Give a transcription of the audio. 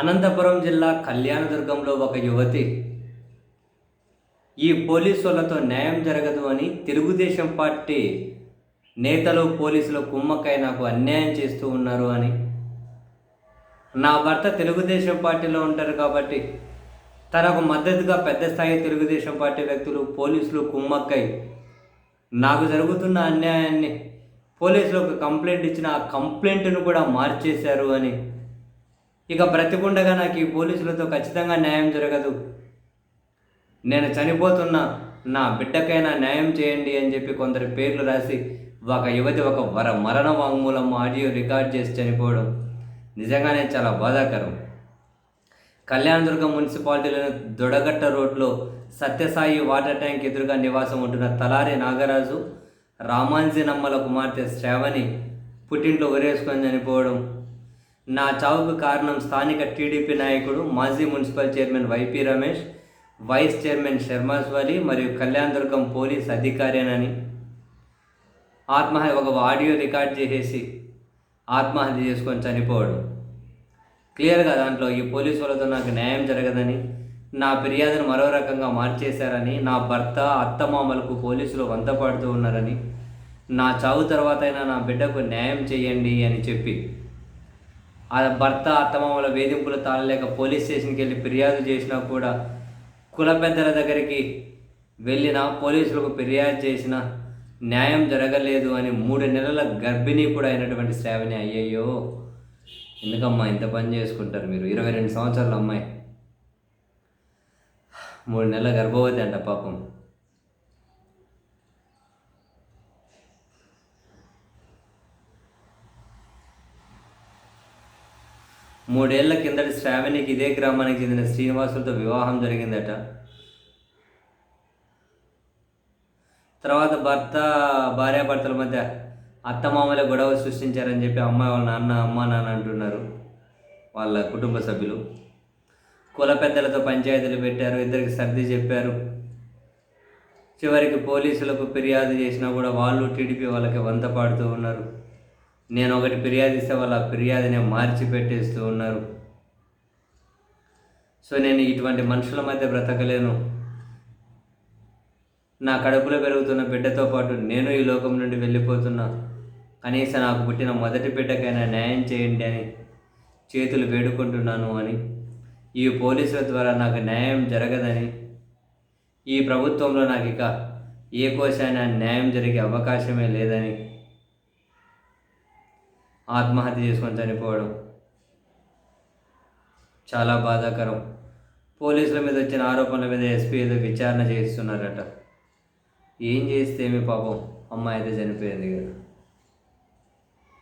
అనంతపురం జిల్లా కళ్యాణదుర్గంలో ఒక యువతి ఈ పోలీసు వాళ్ళతో న్యాయం జరగదు అని తెలుగుదేశం పార్టీ నేతలు పోలీసులు కుమ్మక్కై నాకు అన్యాయం చేస్తూ ఉన్నారు అని. నా భర్త తెలుగుదేశం పార్టీలో ఉంటారు కాబట్టి తనకు మద్దతుగా పెద్ద స్థాయి తెలుగుదేశం పార్టీ వ్యక్తులు పోలీసులు కుమ్మక్కై నాకు జరుగుతున్న అన్యాయాన్ని పోలీసులకు కంప్లైంట్ ఇచ్చిన ఆ కంప్లైంట్ను కూడా మార్చేశారు అని. ఇక బ్రతికుండగా నాకు ఈ పోలీసులతో ఖచ్చితంగా న్యాయం జరగదు. నేను చనిపోతున్న నా బిడ్డకైనా న్యాయం చేయండి అని చెప్పి కొందరి పేర్లు రాసి ఒక యువతి ఒక వర మరణ వాంగ్మూలం ఆడియో రికార్డ్ చేసి చనిపోవడం నిజంగానే చాలా బాధాకరం. కళ్యాణదుర్గం మున్సిపాలిటీలోని దొడగట్ట రోడ్లో సత్యసాయి వాటర్ ట్యాంక్ ఎదురుగా నివాసం ఉంటున్న తలారి నాగరాజు రామాంజీ నమ్మల కుమార్తె శ్రావణి పుట్టింట్లో ఉరేసుకొని చనిపోవడం నా చావుకు కారణం స్థానిక టీడీపీ నాయకుడు మాజీ municipal chairman YP Ramesh vice chairman Sharmasvali మరియు కళ్యాణదుర్గం పోలీస్ అధికారేనని. ఆత్మహత్య ఒక ఆడియో రికార్డ్ చేసేసి ఆత్మహత్య చేసుకొని చనిపోవడం. క్లియర్గా దాంట్లో ఈ పోలీసు వాళ్ళతో నాకు న్యాయం జరగదని నా ఫిర్యాదును మరో రకంగా మార్చేశారని నా భర్త అత్తమామలకు పోలీసులు వంతపాడుతూ ఉన్నారని నా చావు తర్వాత అయినా నా బిడ్డకు న్యాయం చేయండి అని చెప్పి ఆ భర్త అత్తమామల వేధింపులు తాళలేక పోలీస్ స్టేషన్కి వెళ్ళి ఫిర్యాదు చేసినా కూడా కుల పెద్దల దగ్గరికి వెళ్ళిన పోలీసులకు ఫిర్యాదు చేసిన న్యాయం జరగలేదు అని మూడు నెలల గర్భిణీ కూడా అయినటువంటి శ్రావణి అయ్యయ్యో! ఎందుకమ్మా ఇంత పని చేసుకుంటారు మీరు? ఇరవై రెండు సంవత్సరాల అమ్మాయి. మూడు నెలల గర్భవతి అంట పాపం. మూడేళ్ళ కిందటి శ్రావణికి ఇదే గ్రామానికి చెందిన శ్రీనివాసులతో వివాహం జరిగిందట. తర్వాత భర్త భార్యాభర్తల మధ్య అత్తమామల గొడవ సృష్టించారని చెప్పి అమ్మాయి వాళ్ళ నాన్న అమ్మ నాన్న అంటున్నారు వాళ్ళ కుటుంబ సభ్యులు. కుల పెద్దలతో పంచాయతీలు పెట్టారు ఇద్దరికి సర్ది చెప్పారు. చివరికి పోలీసులకు ఫిర్యాదు చేసినా కూడా వాళ్ళు టీడీపీ వాళ్ళకి వంత పాడుతూ ఉన్నారు. నేను ఒకటి ఫిర్యాదు ఇస్తే వాళ్ళ ఆ ఫిర్యాదుని మార్చి పెట్టేస్తూ ఉన్నారు. సో నేను ఇటువంటి మనుషుల మధ్య బ్రతకలేను. నా కడుపులో పెరుగుతున్న బిడ్డతో పాటు నేను ఈ లోకం నుండి వెళ్ళిపోతున్నా. కనీసం నాకు పుట్టిన మొదటి బిడ్డకైనా న్యాయం చేయండి అని చేతులు వేడుకుంటున్నాను అని ఈ పోలీసుల ద్వారా నాకు న్యాయం జరగదని ఈ ప్రభుత్వంలో నాకు ఇక ఏ కోసైనా న్యాయం జరిగే అవకాశమే లేదని ఆత్మహత్య చేసుకొని చనిపోవడం చాలా బాధాకరం. పోలీసుల మీద వచ్చిన ఆరోపణల మీద ఎస్పీ ఏదో విచారణ చేస్తున్నారట. ఏం చేస్తే ఏమి పాపం? అమ్మాయి అయితే చనిపోయింది కదా.